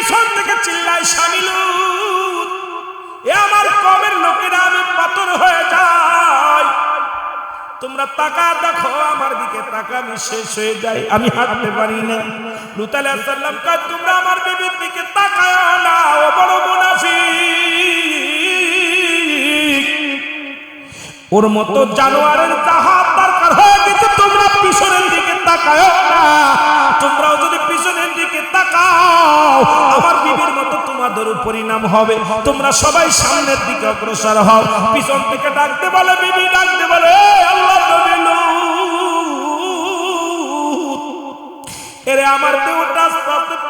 পিছন থেকে চিল্লায় সামিল এ আমার কমের লোকেরা আমি পাথর হয়ে যাই। তোমরা টাকা দেখো, আমার দিকে টাকা আমি শেষ হয়ে যাই, আমি হাঁটতে পারি না। লুত আলাইহিস সালাম কয়, তোমরা আমার বিবির দিকে তাকায় না, ও বড় মুনাফিক। ওর মতো জানোয়ারের জাহাজ তাকায় তোমরাও যদি পিছনের দিকে তাকাও, আমার বিবির মতো তোমাদের পরিণাম হবে। তোমরা সবাই সামনের দিকে অগ্রসর হও। পিছন থেকে ডাকতে বলে, বিবি, ডাকতে বলে আল্লাহ এরে, আমার দেহটা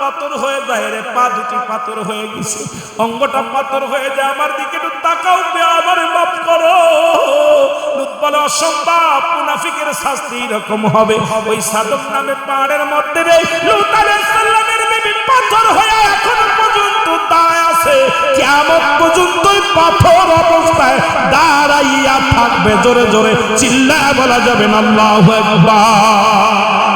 পাথর হয়ে যায় রে, পা দুটি পাথর হয়ে গেছে। অঙ্গটা পাথর হয়ে যায়, আমার দিকে একটু তাকাও আমার মাফ করো। বলে অসম্ভব, মুনাফিকের শাস্তি এরকম হবে। ওই সাদম নামে পাহাড়ের মধ্যে রে লুত আলাইহিস বিবি পাথর হয়ে এখনও পর্যন্ত দাঁড়ায় আছে। কিয়ামত পর্যন্ত পাথর অবস্থায় দাঁড়াইয়া থাকবে। জোরে জোরে, চিল্লায় বলা যাবে না, আল্লাহু আকবার।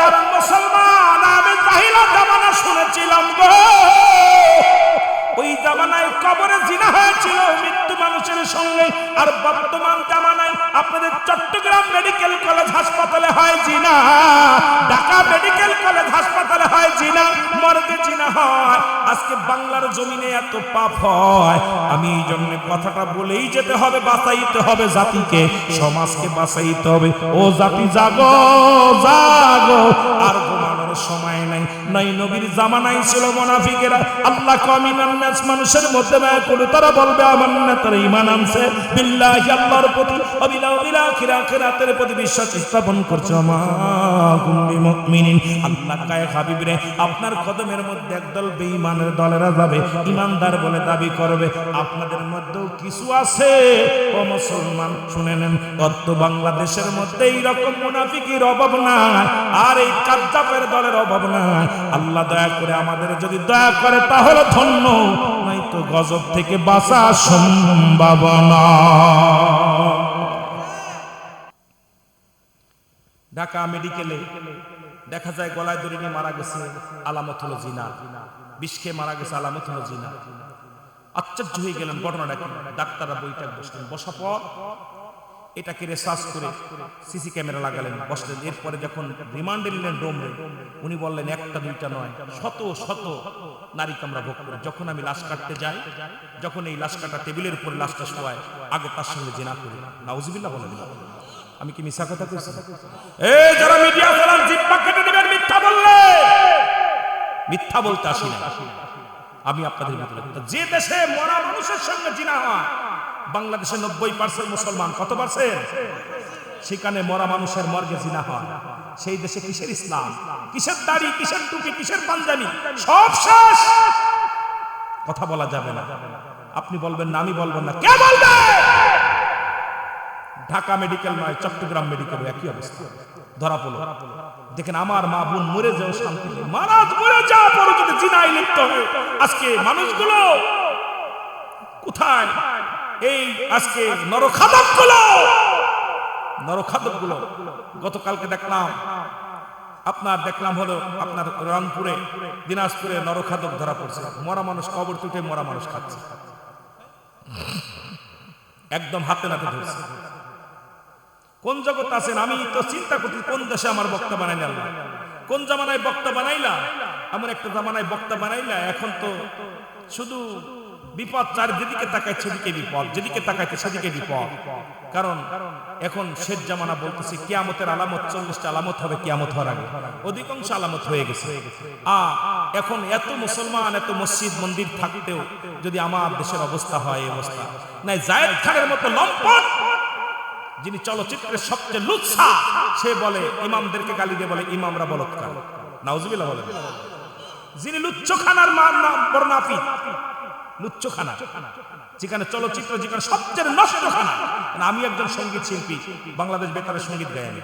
কারণ মুসলমান, আমি জাহিলা জামানা শুনেছিলাম গো। ওই জামানায় কবরে জিনা হয়েছিল, মৃত্যু মানুষের সঙ্গে। আর বর্তমান জামানায় আপনাদের চট্টগ্রাম মেডিকেল কলেজ হাসপাতালে হয় জিনা। আজকে বাংলার জমিনে এত পাপ হয়। আমি এই কথাটা বলেই যেতে হবে হবে জাতিকে, সমাজকে বাঁচাইতে হবে। ও জাতি, জাগো জাগো। আর নাই, নবীর জামানাই ছিল মুনাফিকেরা। আল্লাহ কামিনান নাস মানুষের মধ্যে ব্যয় করে তারা বলবে, আমার না তারা ঈমান আনছে। বিল্লাহি, আল্লাহর প্রতি অবিলা অবিলা আখিরাতের প্রতি বিশ্বাস স্থাপন করছে। মুমিনিন। আল্লাহ কায়, হাবিব রে, আপনার কদমের মধ্যে একদল বেঈমানের দলেরা যাবে ইমানদার বলে দাবি করবে। আপনাদের মধ্যেও কিছু আছে? ও মুসলমান, শুনে নেন তত্ত্ব বাংলাদেশের মধ্যে এইরকম মুনাফিকির অভাব নাই, আর এই কাজ্জাবের দলের অভাব নাই। আল্লাহ দয়া করে আমাদের যদি দয়া করে তাহলে ধন্য নয়তো গজব থেকে বাঁচা সম্ভাবনা ঢাকা মেডিকেলে দেখা যায় গলায় দড়ি নিয়ে মারা গেছে আলামত হলো জিনা বিষকে মারা গেছে আলামত হলো জিনা। আশ্চর্য হয়ে গেলেন, ঘটনাটা ডাক্তাররা বইটা বসলেন। বসা পর এটাকে রিসার্চ করে সিসি ক্যামেরা লাগালেন, বসলেন। এরপরে যখন রিমান্ডে নিলেন ডোমরে উনি বললেন, একটা, দুইটা নয়, শত শত নারীকে আমরা ভোগ করি। যখন আমি লাশ কাটতে যাই, যখন এই লাশ কাটা টেবিলের উপরে লাশটা শোয়ায়, আগে তার সঙ্গে জেনা করি। নাউজুবিল্লাহ বলেন। আমি কি মিশা কথা কইছি? এই যারা মিডিয়া জিব্বা কেটে মিথ্যা বললে। মিথ্যা বলতে আসি না আমি আপনাদের ভিতরে, যে দেশে মরা মানুষের সঙ্গে জিনা হয় বাংলাদেশে নব্বই পার্সেন্ট মুসলমান। কত পার্সেন্ট সেখানে মরা মানুষের মর্গে জিনা হয়। সেই দেশে কিসের ইসলাম? কিসের দাড়ি, কিসের টুপি, কিসের পাঞ্জাবি? সব শেষ! কথা বলা যাবে না। আপনি বলবেন না, আমি বলব না। কে বলবে? ঢাকা মেডিকেল নয়, চট্টগ্রাম মেডিকেল, একই অবস্থা। ধরা পড়ল। দেখেন, আমার মা বোন মরে যাও, শান্তি মারাজ মরে যাওয়া পরে যদি জিনাই লিপ্ত আজকে মানুষগুলো কোথায়? এই আজকে নরখাদকগুলো নরখাদকগুলো গতকালকে দেখলাম, আপনার দেখলাম হলো আপনার রংপুরে, দিনাজপুরে নরখাদক ধরা পড়ছে। মরা মানুষ কবর তুটে মরা মানুষ খাচ্ছে। একদম হাতে নাতে ধরছে। কোন জগৎ আছেন? আমি তো চিন্তা করছি, কোন দেশে আমার বক্তা বানাই আল্লাহ কোন জামানায় বক্তা বানাইলা? এমন একটা জামানায় বক্তা বানাইলা, এখন তো শুধু বিপদ চার যেদিকে তাকায় সেদিকে বিপদ, যেদিকে তাকাইতে সেদিকে বিপদ। কারণ এখন শেষ জামানা বলতেছে, কিয়ামতের আলামত, চল্লিশটা আলামত হবে, কিয়ামত হওয়ার আগে। অধিকাংশ আলামত হয়ে গেছে। আ, এখন এত মুসলমান, এত মসজিদ, মন্দির থাকতেও যদি আমার দেশের অবস্থা হয়, এই অবস্থা। নাই, জায়েদ খানের মতো লম্পট, যিনি চলচ্চিত্রের সবচেয়ে লুৎসা, সে বলে, ইমামদেরকে গালি দিয়ে বলে, ইমামরা বলৎকার। নাউজুবিল্লাহ বলে যিনি লুচ্চখানার মান নাম বর্ণাপি লুচ্চখানা। যেখানে চলচ্চিত্র যেখানে সবচেয়ে নষ্টখানা। আমি একজন সংগীত শিল্পী। বাংলাদেশ বেতারের সংগীত গায়নি।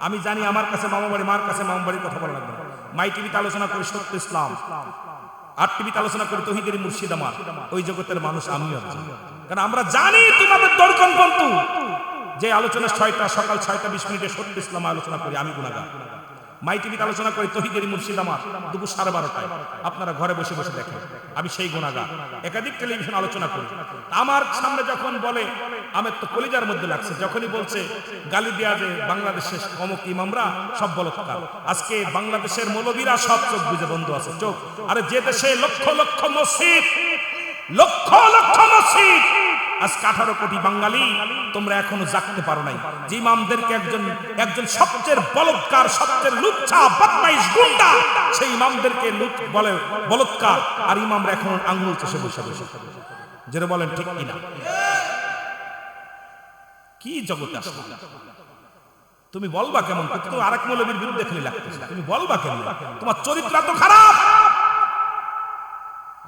আমি জানি আমার কাছে মামাবাড়ি মার কাছে মামাবাড়ির কথা বলা লাগবে মাই টিভিতে আলোচনা করি সত্য ইসলাম। আর টিভিতে আলোচনা করি তহিদের মুর্শিদ আমার। ওই জগতের মানুষ আমিও। কারণ আমরা জানি তোমাদের দরকন বন্ধু। যে আলোচনা ছয়টা, সকাল ছয়টা, বিশ মিনিটে সত্য ইসলাম আলোচনা করি, আমি গুণাগার। মাই টিভিতে আলোচনা করি তহিদের মুর্শিদ আমার দুপুর সাড়ে বারোটায়। আপনারা ঘরে বসে বসে দেখেন। আমি সেই গুণাগার। একাধিক টেলিভিশন আলোচনা করি। আমার সামনে যখন বলে আমার তো কলিজার মধ্যে লাগছে। যখনই বলছে, গালি দেয়া যে বাংলাদেশের অমুক ইমামরা সব বলৎকার। আজকে বাংলাদেশের মৌলবীরা সব চোখ বুঝে বন্ধ আছে। চোখ। আরে যে দেশে লক্ষ লক্ষ মসজিদ, লক্ষ লক্ষ মসজিদ আজকে আঠারো কোটি বাঙালি, তোমরা এখনও পারো নাই। যে ইমামদেরকে একজন একজন সবচেয়ে বলৎকার, সবচেয়ে লুচ্ছা, বদমাইশ গুন্ডা, সেই ইমামদেরকে লুচ বলে বলৎকার, আর ইমামরা এখন বসে বসে যেটা বলেন, ঠিক কিনা কি জগতে আসলে? তুমি বলবা কেমন? তো আরেক মৌলবীর বিরুদ্ধে খেলে লাগতেছে। তুমি বলবা কেমন? তোমার চরিত্র তো খারাপ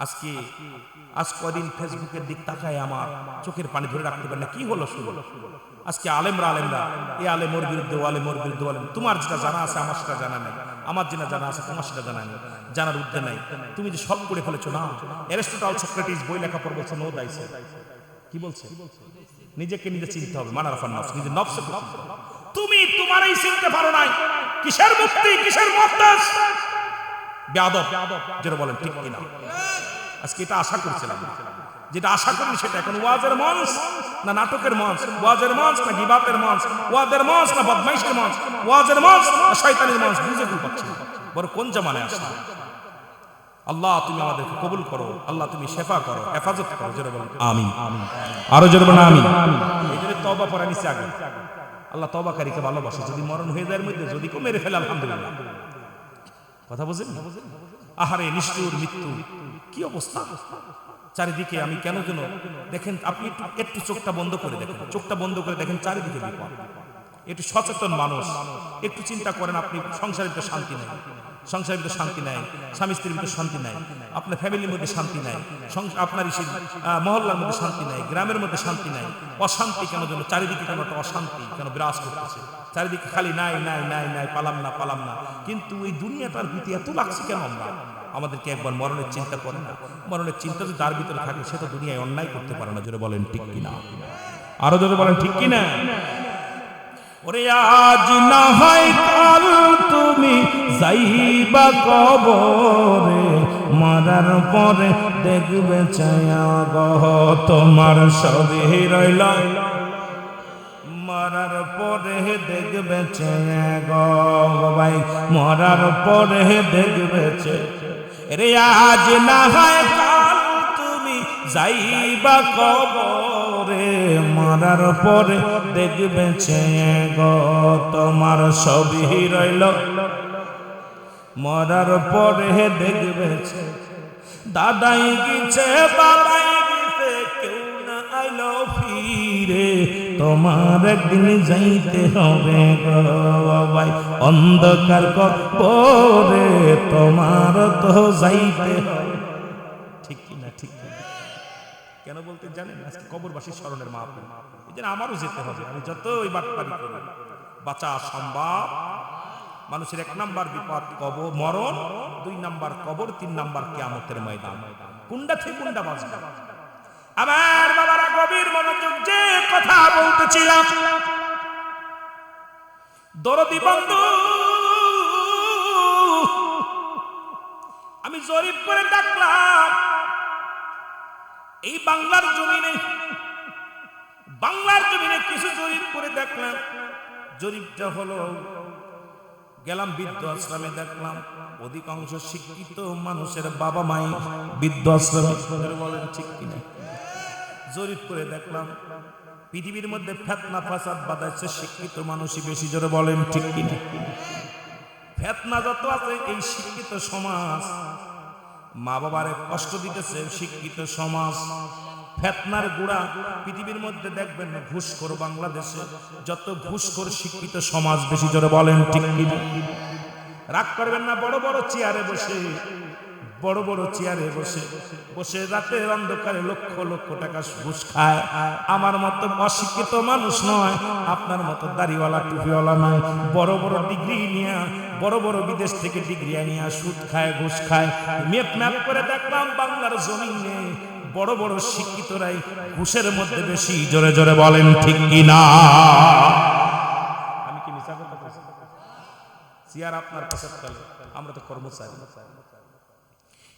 আজকে, আজ কদিন ফেসবুকের দিক তাকায় আমার, চোখের পানি ধরে রাখতে পারে না। কি হলো শুরু আজকে আলেমরা আলেমরা এ আলেম ওর বিরুদ্ধে আলেম ওর বিরুদ্ধে আলেম। তোমার যেটা জানা আছে, আমার সেটা জানা নেই। আমার যেটা জানা আছে, তোমার সেটা জানা নেই। জানার উদ্দে নাই। তুমি যে সব করে ফেলেছো, না। এরিস্টটল সক্রেটিস, বই লেখা পর বলছে নো দাইছে কি বলছে? নিজেকে নিজে চিনতে হবে, মানার ফান নফস, নিজের নফসে তুমি তোমারই চিনতে পারো নাই। কিসের মুক্তি, কিসের মুক্তাস বেয়াদব, যেটা বলেন ঠিক কিনা। আজকে এটা আশা করছিলাম। যেটা আশা করি সেটা এখন ওয়াজের মঞ্চ না নাটকের মঞ্চ? ওয়াজের মঞ্চ না গিবাতের মঞ্চ? ওয়াজের মঞ্চ না বদমাইশের মঞ্চ? ওয়াজের মঞ্চ না শয়তানের মঞ্চ? বুঝে ভুল পাচ্ছি বড় কোন জামানে আসলে আল্লাহ, তুমি আমাদেরকে কবুল করো। আল্লাহ, তুমি শেফা করো। হেফাজত করো যেটা বলেন আমিন। আরও জোরে বলেন, আমিন। এই জন্য তবা পড়া নিচে আগে। আল্লাহ তবাকারীকে ভালোবাসে। যদি মরণ হয়ে যায় মধ্যে, যদি কেউ মেরে ফেলে, আলহামদুলিল্লাহ। কথা বোঝেন? আহারে, নিষ্ঠুর মৃত্যু। কি অবস্থা? চারিদিকে আমি কেন কেন? দেখেন, আপনি একটু চোখটা বন্ধ করে দেখেন। চোখটা বন্ধ করে দেখেন, চারিদিকে একটু সচেতন মানুষ। একটু চিন্তা করেন, আপনি সংসারে তো শান্তি নাই। সংসারের ভিতরে শান্তি নাই স্বামী স্ত্রীর ভিতরে শান্তি নাই আপনার ফ্যামিলির মধ্যে শান্তি নাই আপনার ইসে আহ, মহল্লার মধ্যে শান্তি নাই গ্রামের মধ্যে শান্তি নাই অশান্তি কেন যেন? চারিদিকে কেন একটা অশান্তি কেন বিরাজ করতেছে? চারিদিকে খালি নাই নাই নাই নাই পালাম না পালাম না। কিন্তু এই দুনিয়াটার প্রতি এত লাগছে কেন আমরা? আমাদেরকে একবার মরণের চিন্তা করে না। মরণের চিন্তা যদি তার ভিতরে থাকে সে তো দুনিয়ায় অন্যায় করতে পারে না জোরে বলেন ঠিক কিনা? আরও জোরে বলেন ঠিক কিনা? ওরে আজ না হয় কাল তুমি যাইবা কবরে, মারার পরে দেখবে ছায়া গহ, তোমার সবই রইল। মরার পরে দেখবে ছায়া গহ ভাই, মরার পরে দেখবে রে আজ না হয় কাল তুমি যাইবা কবরে মরার পরে দেখবে তোমার সবই রইল মরার পরে দেখবে দাদাই গেছে বাবাই গেছে কেউ না আইলো ফিরে তোমার একদিন যাইতে হবে ভাই অন্ধকার কবরে তোমার তো যাইতে হবে? কেন বলতে জানেন? আজকে কবরবাসী স্মরণের মা এই জন্য আমারও যেতে হবে, আমি যতই বাটপারি করি। বাঁচা সম্ভব। মানুষের এক নাম্বার বিপদ কবর, মরণ, দুই নাম্বার কবর, তিন নাম্বার কিয়ামতের ময়দান। কুন্ডা থেকে কুন্ডা বাঁচবে। আমার বাবারা গভীর মনোযোগ যে কথা বলতেছিলাম। দরদি বন্ধু, আমি জরিপ করে ডাকলাম। এই বাংলার জমিনে বাংলার জমিনে কিছু জরিপ করে দেখলাম। জরিপটা হলো, গেলাম বৃদ্ধ আশ্রমে দেখলাম, অধিকাংশ শিক্ষিত মানুষের বাবা মাই বৃদ্ধ আশ্রমে। বলেন, ঠিক কিনা জরিপ করে দেখলাম, পৃথিবীর মধ্যে ফেতনা ফাসাদ বাদাচ্ছে শিক্ষিত মানুষই বেশি জোরে বলেন, ঠিক কিনা ফেতনা যত আছে, এই শিক্ষিত সমাজ মা বাবারে কষ্ট দিতেছে শিক্ষিত সমাজ। ফেতনার গুড়া পৃথিবীর মধ্যে দেখবেন ঘুষখোর বাংলাদেশে। যত ঘুষখোর শিক্ষিত সমাজ, বেশি জোরে বলেন ঠিক রাগ করবেন না, বড় বড় চেয়ারে বসে বড় বড় চেয়ারে বসে বসে রাতের অন্ধকারে লক্ষ লক্ষ টাকা ঘুষ খায়। আমার মতো অশিক্ষিত মানুষ নয়, আপনার মতো দাড়িওয়ালা, টুপিওয়ালা নয়। বড় বড় ডিগ্রি নিয়ে, বড় বড় বিদেশ থেকে ডিগ্রি নিয়ে সুদ খায়, ঘুষ খায়। মেপ ম্যাপ করে দেখলাম বাংলার জমিনে বড় বড় শিক্ষিতরাই ঘুষের মধ্যে বেশি জোরে জোরে বলেন, ঠিক কি না? আমি কি মিছা কথা? চেয়ার আপনার তলে আমরা তো কর্মচারী।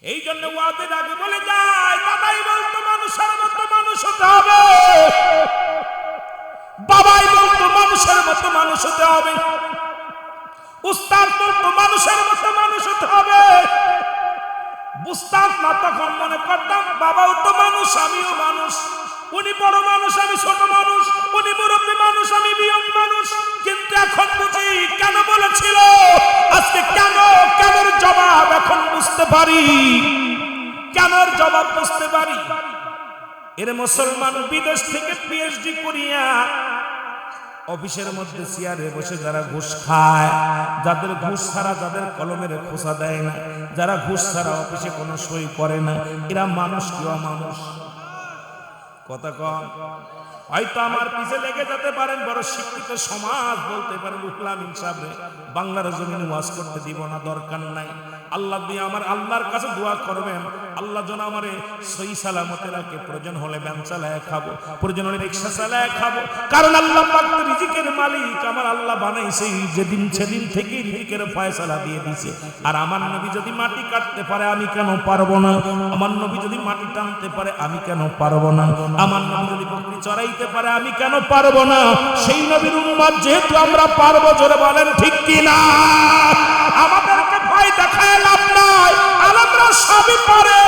এই জন্য ওয়াদের আগে বলে যায় দাদাই বলতো মানুষের মতো মানুষ হতে হবে। বাবাই বলতো মানুষের মতো মানুষ হতে হবে। উস্তাদ বলতো মানুষের মতো মানুষ হতে হবে। বুঝতাম না তখন মনে করতাম, বাবাও তো মানুষ, আমিও মানুষ। উনি বড় মানুষ, আমি ছোট মানুষ। উনি মুরব্বী পারি? কেনর জবাব বুঝতে পারি? এর মুসলমান বিদেশ থেকে পিএইচডি করিয়া অফিসের মধ্যে চেয়ারে বসে যারা ঘুষ খায়, যাদের ঘুষ ছাড়া যাদের কলমের খোসা দেয় না, যারা ঘুষ ছাড়া অফিসে কোনো সই করে না, এরা মানুষ কেউ মানুষ কথা কম হয়তো আমার পিছে লেগে যেতে পারেন, বড় শিক্ষিত সমাজ বলতে পারেন উঠলাম ইনসাফে বাংলার জমিনে ওয়াজ করতে দিব না, দরকার নাই। আল্লাহ দিয়ে আমার আল্লাহর কাছে দোয়া করবেন। আল্লাহ যেন আমারে সই সালামতে রাখে প্রয়োজন হলে ব্যান চালায় খাব, প্রয়োজন হলে রিক্সা চালায় খাব। কারণ আল্লাহ রিজিকের মালিক আমার আল্লাহ বানাইছে যেদিন সেদিন থেকে রিজিকের ফয়সালা দিয়ে দিছে। আর আমার নবী যদি মাটি কাটতে পারে, আমি কেন পারব না? আমার নবী যদি মাটি টানতে পারে, আমি কেন পারব না? আমার নবী যদি বকরি চড়াইতে পারে, আমি কেন পারব না? সেই নবীর উম্মত যেহেতু আমরা পারব, জোরে বলেন ঠিক কি না আমাদেরকে ভয় দেখায় লাভ নাই। আলেমরা সবই পারে।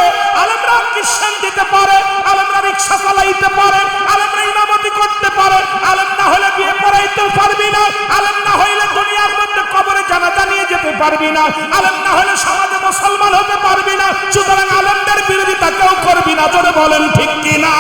আলেমরা খ্রিস্টান দিতে পারে। আলেমরা রিক্সা চালাইতে পারে। আলেমরা ইমামতি করতে পারে। আলেম না হলে বিয়ে করাইতে পারবি না। আলেম না হইলে দুনিয়ার মধ্যে কবরে জানাজা নিয়ে যেতে পারবি না। আলেম না হলে সমাজে মুসলমান হতে পারবি না। সুতরাং আলেমদের বিরোধিতা কেউ করবি না। জোরে বলেন ঠিক কি না